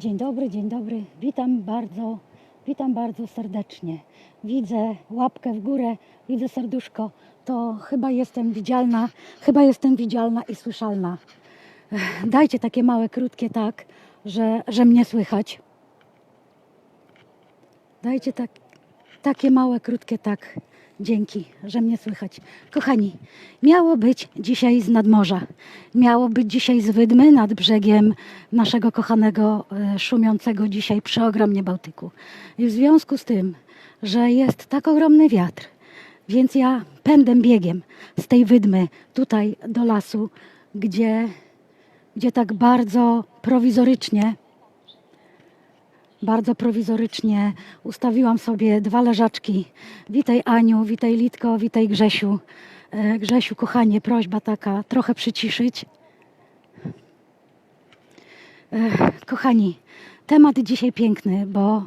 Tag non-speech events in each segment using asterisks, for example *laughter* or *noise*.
Dzień dobry, dzień dobry. Witam bardzo, witam bardzo serdecznie. Widzę łapkę w górę, widzę serduszko. To chyba jestem widzialna, chyba jestem widzialna i słyszalna. Dajcie takie małe, krótkie tak, że, że mnie słychać. Dajcie tak, takie małe, krótkie tak. Dzięki, że mnie słychać. Kochani, miało być dzisiaj z nadmorza. Miało być dzisiaj z Wydmy nad brzegiem naszego kochanego, e, szumiącego dzisiaj przeogromnie Bałtyku. I w związku z tym, że jest tak ogromny wiatr, więc ja pędem biegiem z tej Wydmy tutaj do lasu, gdzie, gdzie tak bardzo prowizorycznie bardzo prowizorycznie ustawiłam sobie dwa leżaczki. Witaj Aniu, witaj Litko, witaj Grzesiu. E, Grzesiu, kochanie, prośba taka, trochę przyciszyć. E, Kochani, temat dzisiaj piękny, bo e,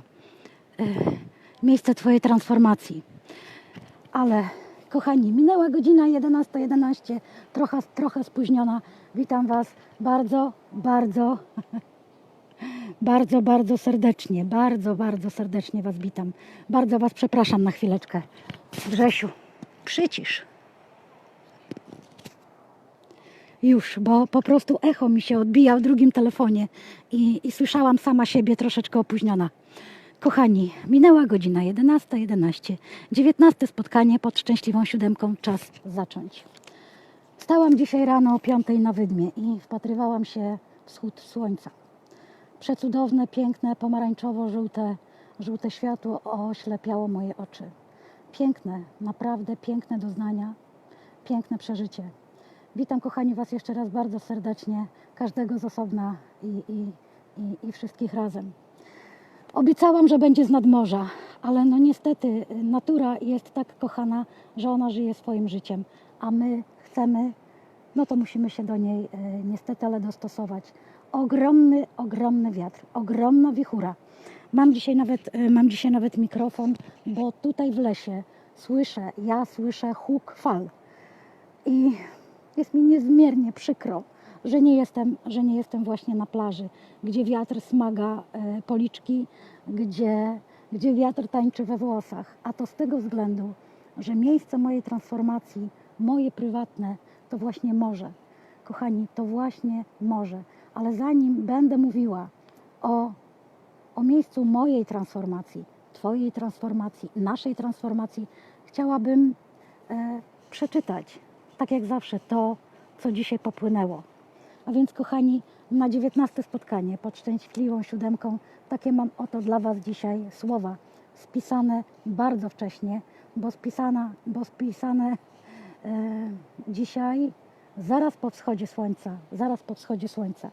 miejsce Twojej transformacji. Ale kochani, minęła godzina 11.11, 11, trochę, trochę spóźniona. Witam Was bardzo, bardzo *laughs* bardzo, bardzo serdecznie, bardzo, bardzo serdecznie Was witam. Bardzo Was przepraszam na chwileczkę. Grzesiu, przycisz. Już, bo po prostu echo mi się odbija w drugim telefonie i, i słyszałam sama siebie troszeczkę opóźniona. Kochani, minęła godzina 11.11. 11. 19 spotkanie pod szczęśliwą siódemką. Czas zacząć. Wstałam dzisiaj rano o 5 na wydmie i wpatrywałam się w wschód słońca przecudowne, piękne, pomarańczowo-żółte żółte światło oślepiało moje oczy. Piękne, naprawdę piękne doznania, piękne przeżycie. Witam kochani Was jeszcze raz bardzo serdecznie, każdego z osobna i, i, i, i wszystkich razem. Obiecałam, że będzie z nadmorza, ale no niestety natura jest tak kochana, że ona żyje swoim życiem, a my chcemy, no to musimy się do niej y, niestety ale dostosować ogromny, ogromny wiatr, ogromna wichura. Mam dzisiaj nawet, e, mam dzisiaj nawet mikrofon, bo tutaj w lesie słyszę, ja słyszę huk fal. I jest mi niezmiernie przykro, że nie jestem, że nie jestem właśnie na plaży, gdzie wiatr smaga e, policzki, gdzie, gdzie wiatr tańczy we włosach. A to z tego względu, że miejsce mojej transformacji, moje prywatne, to właśnie morze. Kochani, to właśnie morze ale zanim będę mówiła o, o miejscu mojej transformacji, Twojej transformacji, naszej transformacji, chciałabym e, przeczytać, tak jak zawsze, to, co dzisiaj popłynęło. A więc, kochani, na 19 spotkanie pod szczęśliwą siódemką, takie mam oto dla Was dzisiaj słowa, spisane bardzo wcześnie, bo, spisana, bo spisane e, dzisiaj zaraz po wschodzie słońca, zaraz po wschodzie słońca.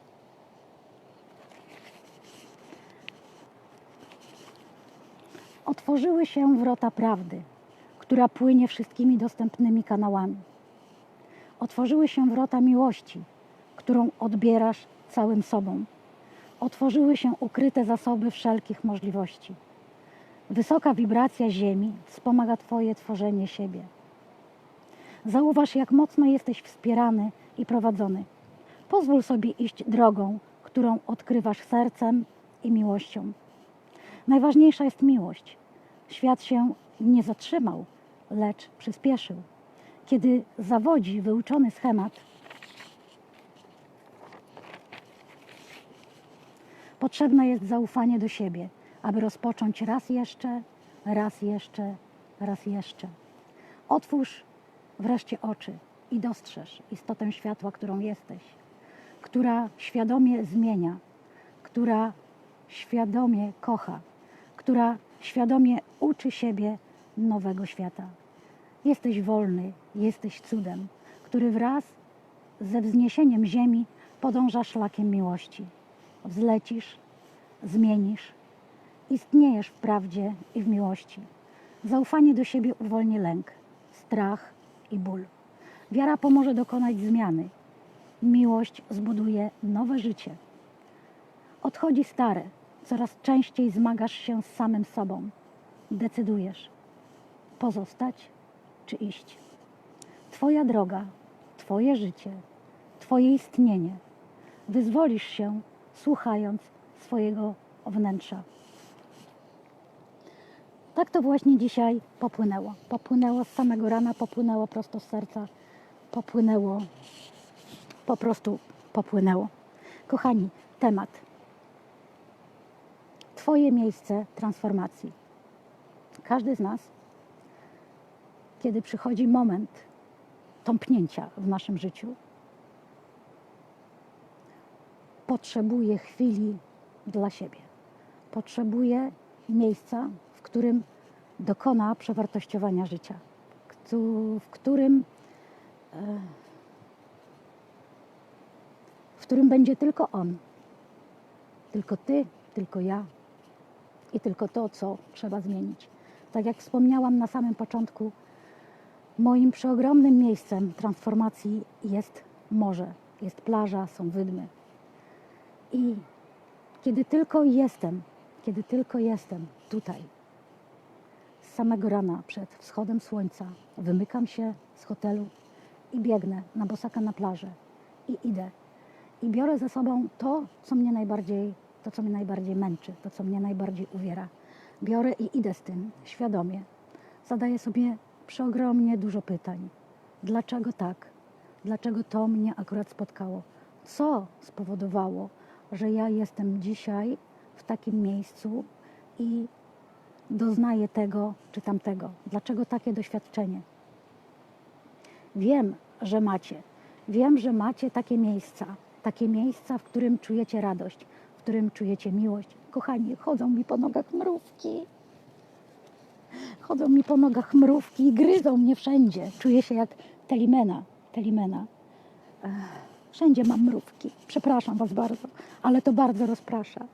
Otworzyły się wrota prawdy, która płynie wszystkimi dostępnymi kanałami. Otworzyły się wrota miłości, którą odbierasz całym sobą. Otworzyły się ukryte zasoby wszelkich możliwości. Wysoka wibracja Ziemi wspomaga Twoje tworzenie siebie. Zauważ, jak mocno jesteś wspierany i prowadzony. Pozwól sobie iść drogą, którą odkrywasz sercem i miłością. Najważniejsza jest miłość. Świat się nie zatrzymał, lecz przyspieszył. Kiedy zawodzi wyuczony schemat, potrzebne jest zaufanie do siebie, aby rozpocząć raz jeszcze, raz jeszcze, raz jeszcze. Otwórz wreszcie oczy i dostrzeż istotę światła, którą jesteś, która świadomie zmienia, która świadomie kocha, która świadomie uczy siebie nowego świata. Jesteś wolny, jesteś cudem, który wraz ze wzniesieniem ziemi podąża szlakiem miłości. Wzlecisz, zmienisz, istniejesz w prawdzie i w miłości. Zaufanie do siebie uwolni lęk, strach i ból. Wiara pomoże dokonać zmiany. Miłość zbuduje nowe życie. Odchodzi stare, coraz częściej zmagasz się z samym sobą. Decydujesz pozostać czy iść. Twoja droga, Twoje życie, Twoje istnienie. Wyzwolisz się, słuchając swojego wnętrza. Tak to właśnie dzisiaj popłynęło. Popłynęło z samego rana, popłynęło prosto z serca, popłynęło, po prostu popłynęło. Kochani, temat. Twoje miejsce transformacji. Każdy z nas, kiedy przychodzi moment tąpnięcia w naszym życiu, potrzebuje chwili dla siebie. Potrzebuje miejsca, w którym dokona przewartościowania życia, w którym, e, w którym będzie tylko on, tylko ty, tylko ja i tylko to, co trzeba zmienić. Tak jak wspomniałam na samym początku, moim przeogromnym miejscem transformacji jest morze, jest plaża, są wydmy. I kiedy tylko jestem, kiedy tylko jestem tutaj, z samego rana przed wschodem słońca, wymykam się z hotelu i biegnę na bosaka na plażę i idę. I biorę ze sobą to, co mnie najbardziej, to, co mnie najbardziej męczy, to, co mnie najbardziej uwiera. Biorę i idę z tym świadomie. Zadaję sobie przeogromnie dużo pytań. Dlaczego tak? Dlaczego to mnie akurat spotkało? Co spowodowało, że ja jestem dzisiaj w takim miejscu i doznaję tego czy tamtego? Dlaczego takie doświadczenie? Wiem, że macie. Wiem, że macie takie miejsca, takie miejsca, w którym czujecie radość, w którym czujecie miłość. Kochani, chodzą mi po nogach mrówki. Chodzą mi po nogach mrówki i gryzą mnie wszędzie. Czuję się jak telimena. telimena. Wszędzie mam mrówki. Przepraszam Was bardzo, ale to bardzo rozprasza.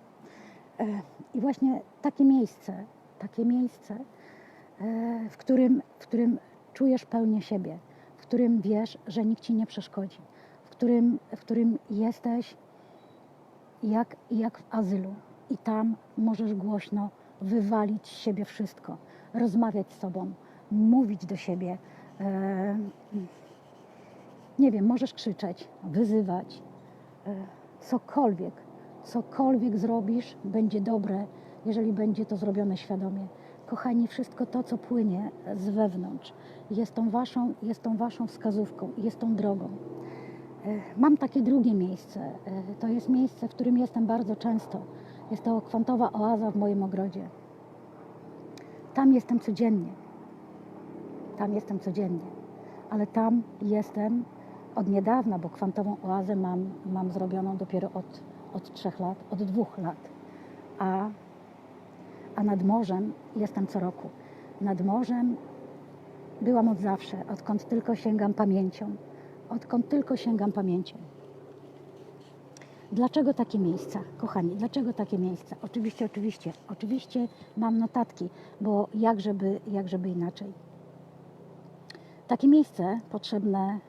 I właśnie takie miejsce, takie miejsce, e, w którym, w którym czujesz pełnię siebie, w którym wiesz, że nikt Ci nie przeszkodzi, w którym, w którym jesteś jak, jak w azylu i tam możesz głośno wywalić z siebie wszystko, rozmawiać z sobą, mówić do siebie. E, nie wiem, możesz krzyczeć, wyzywać, e, cokolwiek, cokolwiek zrobisz, będzie dobre, jeżeli będzie to zrobione świadomie. Kochani, wszystko to, co płynie z wewnątrz, jest tą waszą, jest tą waszą wskazówką, jest tą drogą. E, Mam takie drugie miejsce. To jest miejsce, w którym jestem bardzo często. Jest to kwantowa oaza w moim ogrodzie. Tam jestem codziennie. Tam jestem codziennie. Ale tam jestem od niedawna, bo kwantową oazę mam, mam zrobioną dopiero od, od trzech lat, od dwóch lat. A, a nad morzem jestem co roku. Nad morzem byłam od zawsze, odkąd tylko sięgam pamięcią. Odkąd tylko sięgam pamięcią. Dlaczego takie miejsca, kochani? Dlaczego takie miejsca? Oczywiście, oczywiście, oczywiście mam notatki, bo jak żeby, jak żeby inaczej. Takie miejsce potrzebne,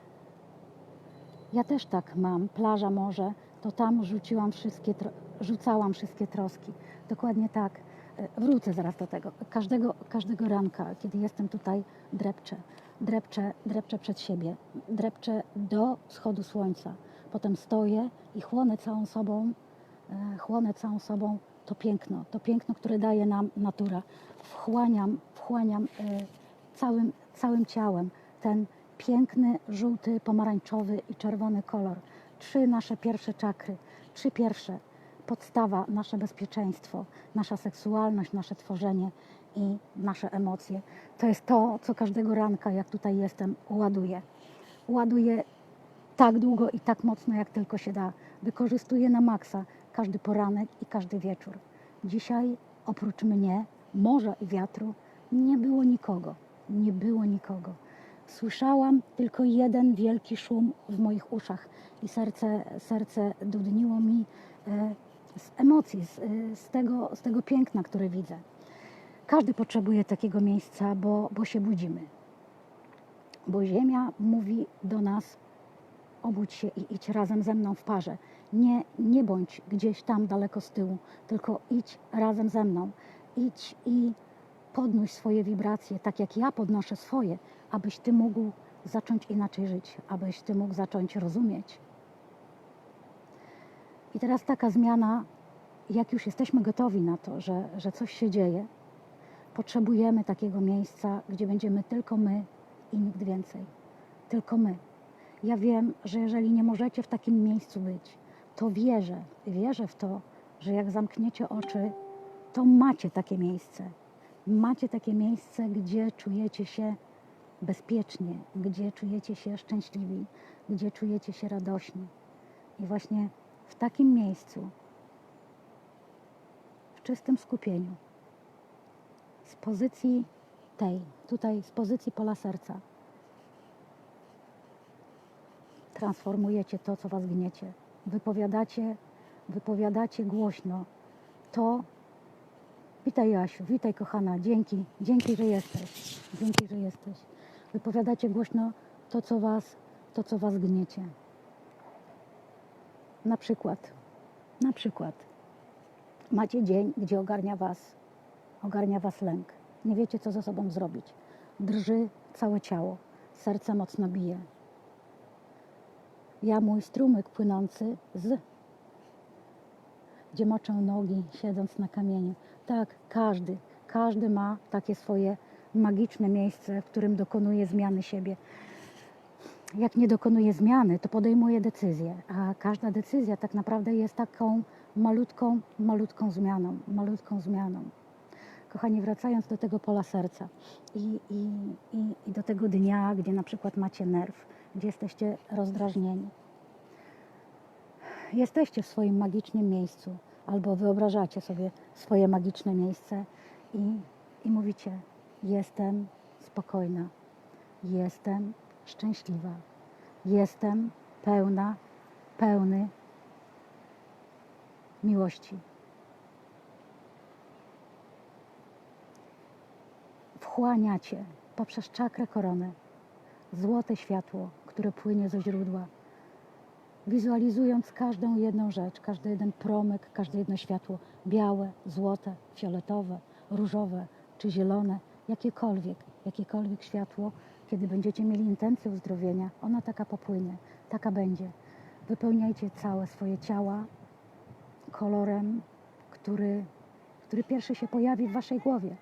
ja też tak mam, plaża, morze, to tam rzuciłam wszystkie, rzucałam wszystkie troski. Dokładnie tak. E, Wrócę zaraz do tego. Każdego, każdego ranka, kiedy jestem tutaj, drepczę. Drepczę, drepczę przed siebie. Drepczę do wschodu słońca. Potem stoję i chłonę całą sobą, e, chłonę całą sobą to piękno, to piękno, które daje nam natura. Wchłaniam, wchłaniam e, całym, całym ciałem ten piękny, żółty, pomarańczowy i czerwony kolor. Trzy nasze pierwsze czakry, trzy pierwsze. Podstawa, nasze bezpieczeństwo, nasza seksualność, nasze tworzenie i nasze emocje. To jest to, co każdego ranka, jak tutaj jestem, ładuję. Ładuję tak długo i tak mocno, jak tylko się da. Wykorzystuję na maksa każdy poranek i każdy wieczór. Dzisiaj, oprócz mnie, morza i wiatru, nie było nikogo. Nie było nikogo. Słyszałam tylko jeden wielki szum w moich uszach i serce, serce dudniło mi e, z emocji, z, e, z, tego, z tego piękna, które widzę. Każdy potrzebuje takiego miejsca, bo, bo się budzimy. Bo Ziemia mówi do nas, obudź się i idź razem ze mną w parze. Nie, nie bądź gdzieś tam daleko z tyłu, tylko idź razem ze mną. Idź i podnóś swoje wibracje, tak jak ja podnoszę swoje, abyś ty mógł zacząć inaczej żyć, abyś ty mógł zacząć rozumieć. I teraz taka zmiana jak już jesteśmy gotowi na to, że, że coś się dzieje, potrzebujemy takiego miejsca, gdzie będziemy tylko my i nikt więcej. Tylko my. Ja wiem, że jeżeli nie możecie w takim miejscu być, to wierzę, wierzę w to, że jak zamkniecie oczy, to macie takie miejsce. Macie takie miejsce, gdzie czujecie się bezpiecznie, gdzie czujecie się szczęśliwi, gdzie czujecie się radośni. I właśnie w takim miejscu, w czystym skupieniu, z pozycji tej, tutaj z pozycji pola serca, transformujecie to, co was gniecie. Wypowiadacie, wypowiadacie głośno to. Witaj Jasiu, witaj kochana, dzięki, dzięki, że jesteś, dzięki, że jesteś. Wypowiadacie głośno to, co was, to, co was gniecie. Na przykład, na przykład, macie dzień, gdzie ogarnia was, ogarnia was lęk. Nie wiecie, co ze sobą zrobić. Drży całe ciało, serce mocno bije. Ja mój strumyk płynący z, gdzie moczę nogi, siedząc na kamieniu. Tak, każdy, każdy ma takie swoje magiczne miejsce, w którym dokonuje zmiany siebie. Jak nie dokonuje zmiany, to podejmuje decyzję, a każda decyzja tak naprawdę jest taką malutką, malutką zmianą, malutką zmianą. Kochani, wracając do tego pola serca i, i, i, i do tego dnia, gdzie na przykład macie nerw, gdzie jesteście rozdrażnieni. Jesteście w swoim magicznym miejscu, albo wyobrażacie sobie swoje magiczne miejsce i, i mówicie: Jestem spokojna, jestem szczęśliwa, jestem pełna, pełny miłości. Wchłaniacie poprzez czakrę koronę złote światło, które płynie ze źródła. Wizualizując każdą jedną rzecz, każdy jeden promyk, każde jedno światło białe, złote, fioletowe, różowe czy zielone, jakiekolwiek, jakiekolwiek światło, kiedy będziecie mieli intencję uzdrowienia, ona taka popłynie, taka będzie. Wypełniajcie całe swoje ciała kolorem, który, który pierwszy się pojawi w waszej głowie.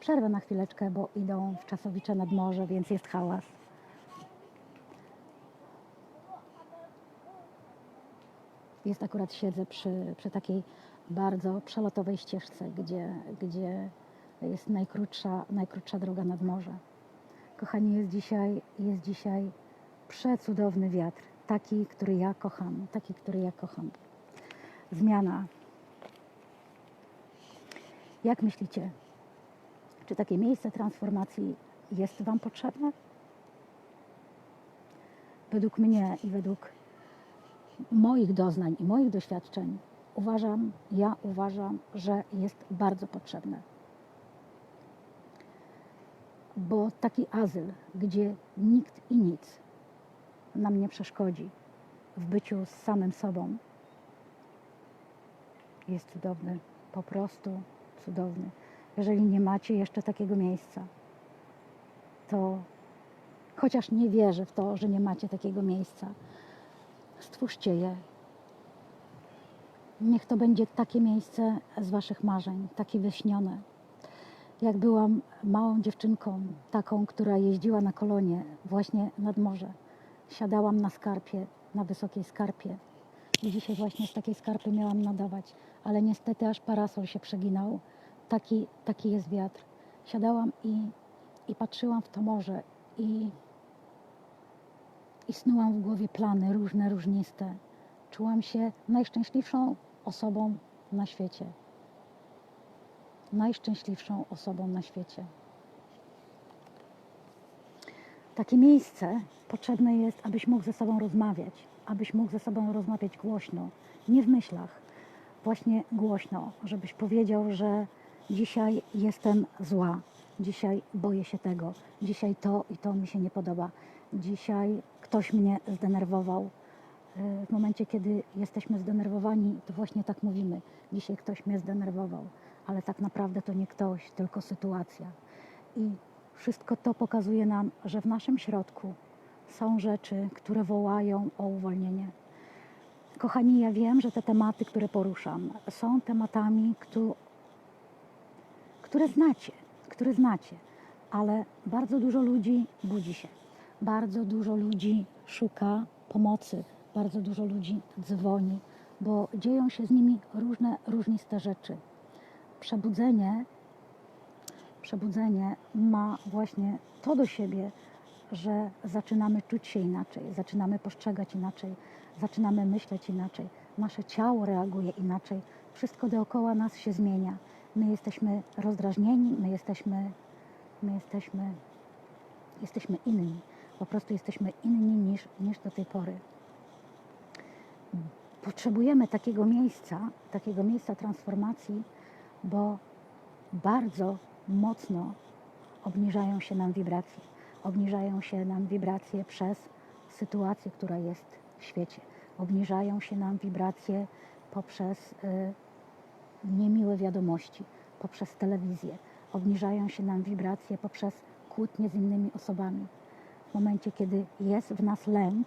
Przerwę na chwileczkę, bo idą w czasowicze nad morze, więc jest hałas. Jest akurat siedzę przy, przy takiej bardzo przelotowej ścieżce, gdzie, gdzie jest najkrótsza, najkrótsza droga nad morze. Kochani, jest dzisiaj, jest dzisiaj przecudowny wiatr, taki, który ja kocham, taki, który ja kocham. Zmiana. Jak myślicie, czy takie miejsce transformacji jest Wam potrzebne? Według mnie i według moich doznań i moich doświadczeń uważam, ja uważam, że jest bardzo potrzebne. Bo taki azyl, gdzie nikt i nic nam nie przeszkodzi w byciu z samym sobą, jest cudowny, po prostu cudowny. Jeżeli nie macie jeszcze takiego miejsca, to chociaż nie wierzę w to, że nie macie takiego miejsca, stwórzcie je. Niech to będzie takie miejsce z Waszych marzeń, takie wyśnione. Jak byłam małą dziewczynką, taką, która jeździła na kolonie właśnie nad morze, siadałam na skarpie, na wysokiej skarpie. I dzisiaj właśnie z takiej skarpy miałam nadawać, ale niestety aż parasol się przeginał. Taki, taki jest wiatr. Siadałam i, i patrzyłam w to morze i i snułam w głowie plany różne, różniste. Czułam się najszczęśliwszą osobą na świecie. Najszczęśliwszą osobą na świecie. Takie miejsce potrzebne jest, abyś mógł ze sobą rozmawiać, abyś mógł ze sobą rozmawiać głośno, nie w myślach, właśnie głośno, żebyś powiedział, że dzisiaj jestem zła, dzisiaj boję się tego, dzisiaj to i to mi się nie podoba, dzisiaj ktoś mnie zdenerwował. Y, W momencie, kiedy jesteśmy zdenerwowani, to właśnie tak mówimy. Dzisiaj ktoś mnie zdenerwował, ale tak naprawdę to nie ktoś, tylko sytuacja. I wszystko to pokazuje nam, że w naszym środku są rzeczy, które wołają o uwolnienie. Kochani, ja wiem, że te tematy, które poruszam, są tematami, któ- które znacie, które znacie, ale bardzo dużo ludzi budzi się, bardzo dużo ludzi szuka pomocy, bardzo dużo ludzi dzwoni, bo dzieją się z nimi różne, różniste rzeczy. Przebudzenie, przebudzenie ma właśnie to do siebie, że zaczynamy czuć się inaczej, zaczynamy postrzegać inaczej, zaczynamy myśleć inaczej, nasze ciało reaguje inaczej, wszystko dookoła nas się zmienia. My jesteśmy rozdrażnieni, my jesteśmy, my jesteśmy, jesteśmy inni. Po prostu jesteśmy inni niż, niż do tej pory. Potrzebujemy takiego miejsca, takiego miejsca transformacji, bo bardzo mocno obniżają się nam wibracje. Obniżają się nam wibracje przez sytuację, która jest w świecie. Obniżają się nam wibracje poprzez y, niemiłe wiadomości, poprzez telewizję. Obniżają się nam wibracje poprzez kłótnie z innymi osobami. W momencie, kiedy jest w nas lęk,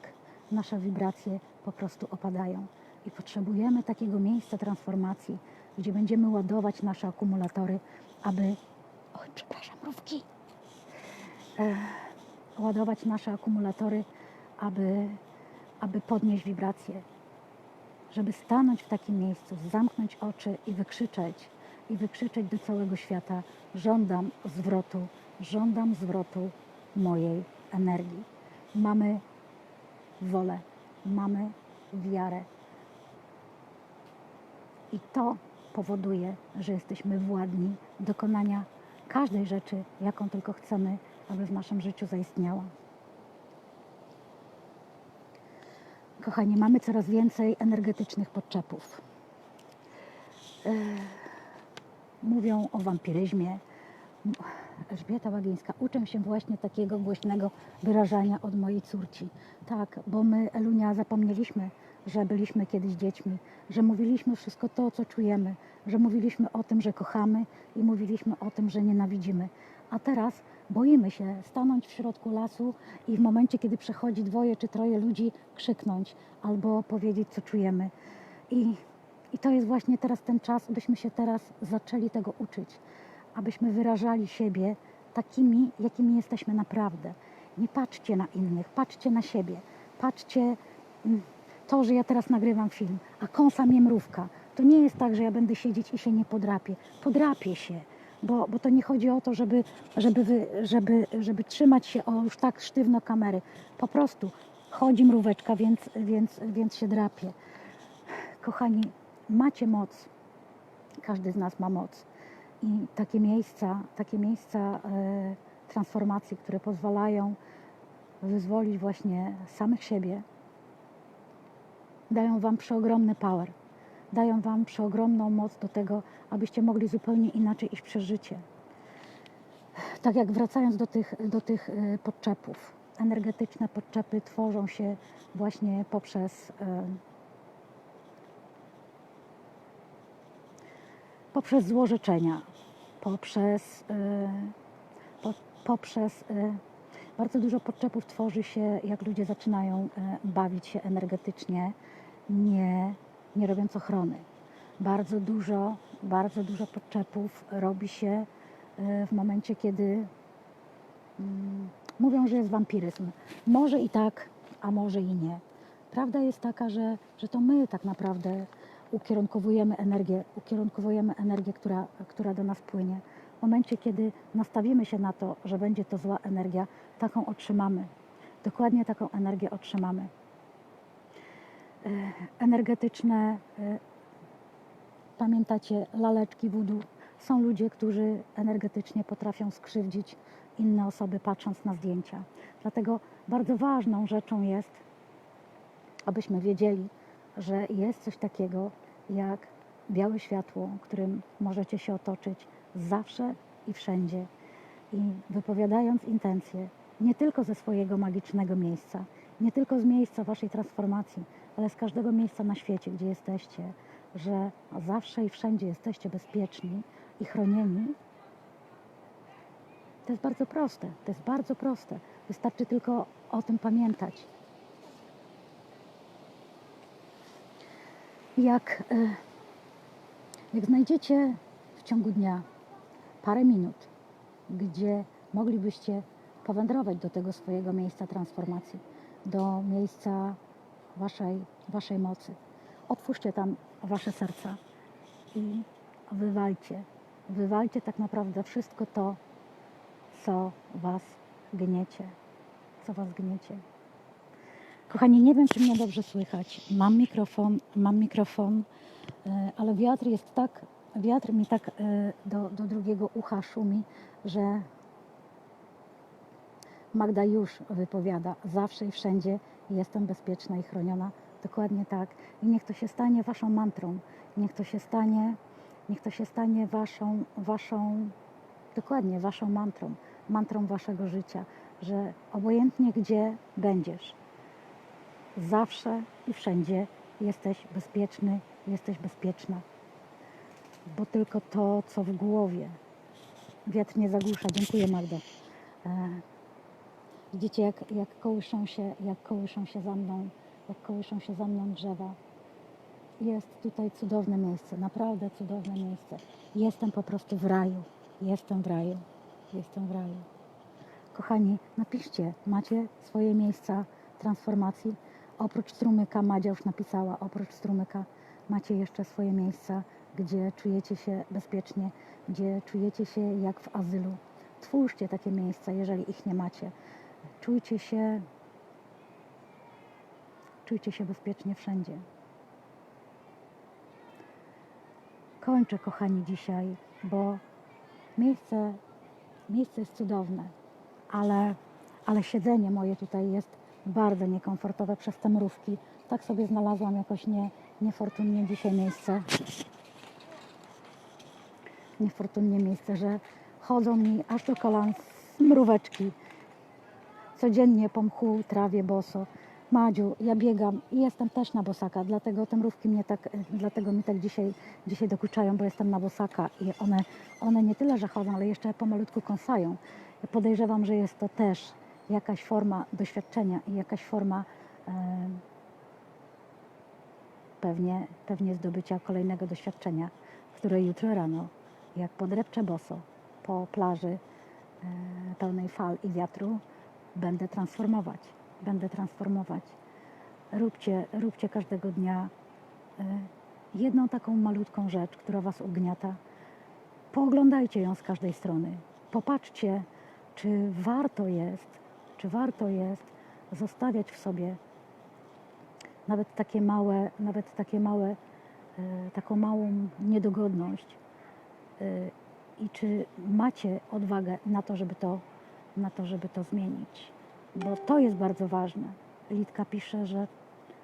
nasze wibracje po prostu opadają. I potrzebujemy takiego miejsca transformacji, gdzie będziemy ładować nasze akumulatory, aby. Oj, przepraszam, mrówki. E, ładować nasze akumulatory, aby, aby podnieść wibracje, żeby stanąć w takim miejscu, zamknąć oczy i wykrzyczeć, i wykrzyczeć do całego świata: żądam zwrotu, żądam zwrotu mojej energii. Mamy wolę, mamy wiarę. I to powoduje, że jesteśmy władni dokonania każdej rzeczy, jaką tylko chcemy, aby w naszym życiu zaistniała. Kochani, mamy coraz więcej energetycznych podczepów. Mówią o wampiryzmie. Elżbieta Łagińska, uczę się właśnie takiego głośnego wyrażania od mojej córci. Tak, bo my, Elunia, zapomnieliśmy, że byliśmy kiedyś dziećmi, że mówiliśmy wszystko to, co czujemy, że mówiliśmy o tym, że kochamy i mówiliśmy o tym, że nienawidzimy. A teraz boimy się stanąć w środku lasu i w momencie, kiedy przechodzi dwoje czy troje ludzi, krzyknąć albo powiedzieć, co czujemy. I, I to jest właśnie teraz ten czas, byśmy się teraz zaczęli tego uczyć, abyśmy wyrażali siebie takimi, jakimi jesteśmy naprawdę. Nie patrzcie na innych, patrzcie na siebie. Patrzcie mm, to, że ja teraz nagrywam film, a kąsa mnie mrówka. To nie jest tak, że ja będę siedzieć i się nie podrapię. Podrapię się, bo, bo to nie chodzi o to, żeby, żeby, wy, żeby, żeby trzymać się o już tak sztywno kamery. Po prostu chodzi mróweczka, więc, więc, więc się drapie. Kochani, macie moc. Każdy z nas ma moc. I takie miejsca, takie miejsca e, transformacji, które pozwalają wyzwolić właśnie samych siebie, dają Wam przeogromny power. Dają Wam przeogromną moc do tego, abyście mogli zupełnie inaczej iść przez życie. Tak jak wracając do tych, do tych e, podczepów. Energetyczne podczepy tworzą się właśnie poprzez, e, poprzez złożyczenia, poprzez, e, po, poprzez e, bardzo dużo podczepów tworzy się, jak ludzie zaczynają e, bawić się energetycznie, nie, nie robiąc ochrony. Bardzo dużo, bardzo dużo podczepów robi się w momencie, kiedy mm, mówią, że jest wampiryzm. Może i tak, a może i nie. Prawda jest taka, że, że to my tak naprawdę ukierunkowujemy energię, ukierunkowujemy energię, która, która do nas płynie. W momencie, kiedy nastawimy się na to, że będzie to zła energia, taką otrzymamy. Dokładnie taką energię otrzymamy. E, Energetyczne, e, pamiętacie, laleczki wudu. Są ludzie, którzy energetycznie potrafią skrzywdzić inne osoby, patrząc na zdjęcia. Dlatego bardzo ważną rzeczą jest, abyśmy wiedzieli, że jest coś takiego jak białe światło, którym możecie się otoczyć zawsze i wszędzie. I wypowiadając intencje, nie tylko ze swojego magicznego miejsca, nie tylko z miejsca waszej transformacji, ale z każdego miejsca na świecie, gdzie jesteście, że zawsze i wszędzie jesteście bezpieczni i chronieni, to jest bardzo proste. To jest bardzo proste. Wystarczy tylko o tym pamiętać. Jak, e, jak znajdziecie w ciągu dnia parę minut, gdzie moglibyście powędrować do tego swojego miejsca transformacji, do miejsca waszej, waszej mocy. Otwórzcie tam wasze serca i wywalcie, wywalcie tak naprawdę wszystko to, co was gniecie, co was gniecie. Kochani, nie wiem, czy mnie dobrze słychać. Mam mikrofon, mam mikrofon, e, ale wiatr jest tak, wiatr mi tak e, do, do drugiego ucha szumi, że Magda już wypowiada, zawsze i wszędzie jestem bezpieczna i chroniona. Dokładnie tak. I niech to się stanie waszą mantrą. Niech to się stanie, niech to się stanie waszą, waszą, dokładnie waszą mantrą, mantrą waszego życia, że obojętnie gdzie będziesz, zawsze i wszędzie jesteś bezpieczny, jesteś bezpieczna. Bo tylko to, co w głowie, wiatr nie zagłusza. Dziękuję Magdo. E, Widzicie, jak, jak, kołyszą się, jak kołyszą się za mną, jak kołyszą się za mną drzewa. Jest tutaj cudowne miejsce, naprawdę cudowne miejsce. Jestem po prostu w raju. Jestem w raju. Jestem w raju. Kochani, napiszcie, macie swoje miejsca transformacji. Oprócz strumyka, Madzia już napisała, oprócz strumyka macie jeszcze swoje miejsca, gdzie czujecie się bezpiecznie, gdzie czujecie się jak w azylu. Twórzcie takie miejsca, jeżeli ich nie macie. Czujcie się, czujcie się bezpiecznie wszędzie. Kończę, kochani, dzisiaj, bo miejsce, miejsce jest cudowne, ale, ale siedzenie moje tutaj jest bardzo niekomfortowe przez te mrówki. Tak sobie znalazłam jakoś nie, niefortunnie dzisiaj miejsce. Niefortunnie miejsce, że chodzą mi aż do kolan mróweczki codziennie po mchu trawię boso. Madziu, ja biegam i jestem też na bosaka, dlatego te mrówki mnie tak, dlatego mi tak dzisiaj, dzisiaj dokuczają, bo jestem na bosaka i one, one nie tyle, że chodzą, ale jeszcze pomalutku kąsają. Podejrzewam, że jest to też jakaś forma doświadczenia i jakaś forma e, pewnie, pewnie zdobycia kolejnego doświadczenia, które jutro rano, jak podrepczę boso po plaży e, pełnej fal i wiatru, będę transformować. Będę transformować. Róbcie, róbcie każdego dnia e, jedną taką malutką rzecz, która Was ugniata. Pooglądajcie ją z każdej strony. Popatrzcie, czy warto jest, czy warto jest zostawiać w sobie nawet takie małe, nawet takie małe, e, taką małą niedogodność e, i czy macie odwagę na to, żeby to na to, żeby to zmienić. Bo to jest bardzo ważne. Litka pisze, że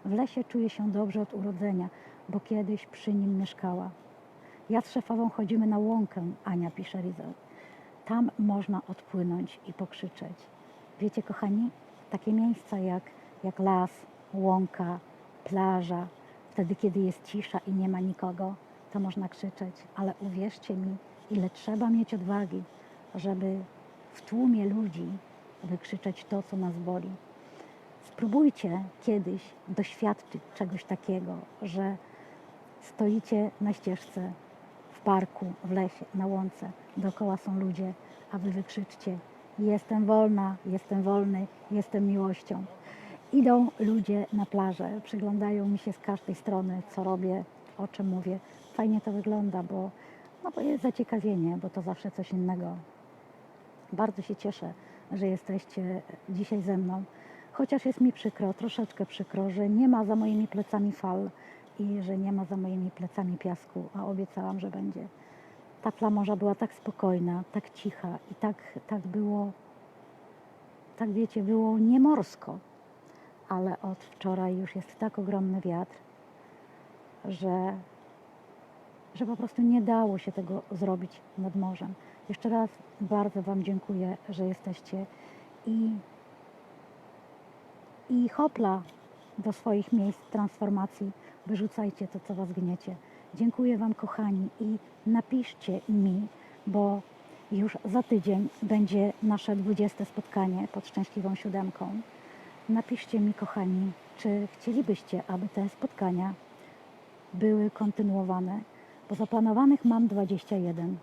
w lesie czuje się dobrze od urodzenia, bo kiedyś przy nim mieszkała. Ja z szefową chodzimy na łąkę, Ania pisze Rizel. Tam można odpłynąć i pokrzyczeć. Wiecie, kochani, takie miejsca jak, jak las, łąka, plaża, wtedy, kiedy jest cisza i nie ma nikogo, to można krzyczeć, ale uwierzcie mi, ile trzeba mieć odwagi, żeby w tłumie ludzi wykrzyczeć to, co nas boli. Spróbujcie kiedyś doświadczyć czegoś takiego, że stoicie na ścieżce, w parku, w lesie, na łące, dookoła są ludzie, a wy wykrzyczcie jestem wolna, jestem wolny, jestem miłością. Idą ludzie na plażę, przyglądają mi się z każdej strony, co robię, o czym mówię. Fajnie to wygląda, bo, no bo jest zaciekawienie, bo to zawsze coś innego. Bardzo się cieszę, że jesteście dzisiaj ze mną. Chociaż jest mi przykro, troszeczkę przykro, że nie ma za moimi plecami fal i że nie ma za moimi plecami piasku, a obiecałam, że będzie. Ta flamorza była tak spokojna, tak cicha i tak, tak było, tak wiecie, było niemorsko. Ale od wczoraj już jest tak ogromny wiatr, że, że po prostu nie dało się tego zrobić nad morzem. Jeszcze raz bardzo Wam dziękuję, że jesteście i, i hopla do swoich miejsc transformacji. Wyrzucajcie to, co Was gniecie. Dziękuję Wam, kochani, i napiszcie mi, bo już za tydzień będzie nasze 20 spotkanie pod Szczęśliwą Siódemką. Napiszcie mi, kochani, czy chcielibyście, aby te spotkania były kontynuowane, bo zaplanowanych mam 21.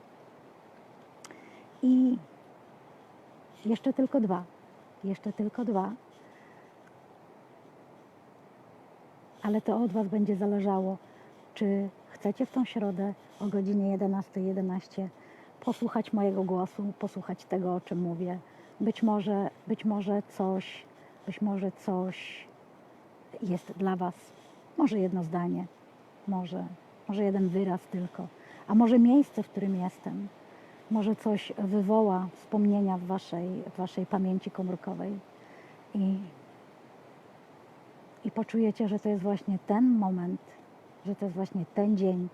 I jeszcze tylko dwa. Jeszcze tylko dwa. Ale to od Was będzie zależało, czy chcecie w tą środę o godzinie 11.11 11 posłuchać mojego głosu, posłuchać tego, o czym mówię. Być może, być może coś, być może coś jest dla Was. Może jedno zdanie, może, może jeden wyraz tylko, a może miejsce, w którym jestem. Może coś wywoła wspomnienia w Waszej, w waszej pamięci komórkowej i, i poczujecie, że to jest właśnie ten moment, że to jest właśnie ten dzień,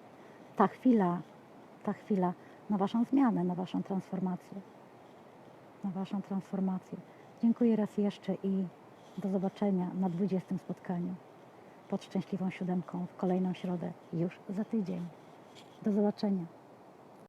ta chwila, ta chwila na Waszą zmianę, na Waszą transformację. Na Waszą transformację. Dziękuję raz jeszcze i do zobaczenia na 20 spotkaniu pod Szczęśliwą Siódemką w kolejną środę już za tydzień. Do zobaczenia.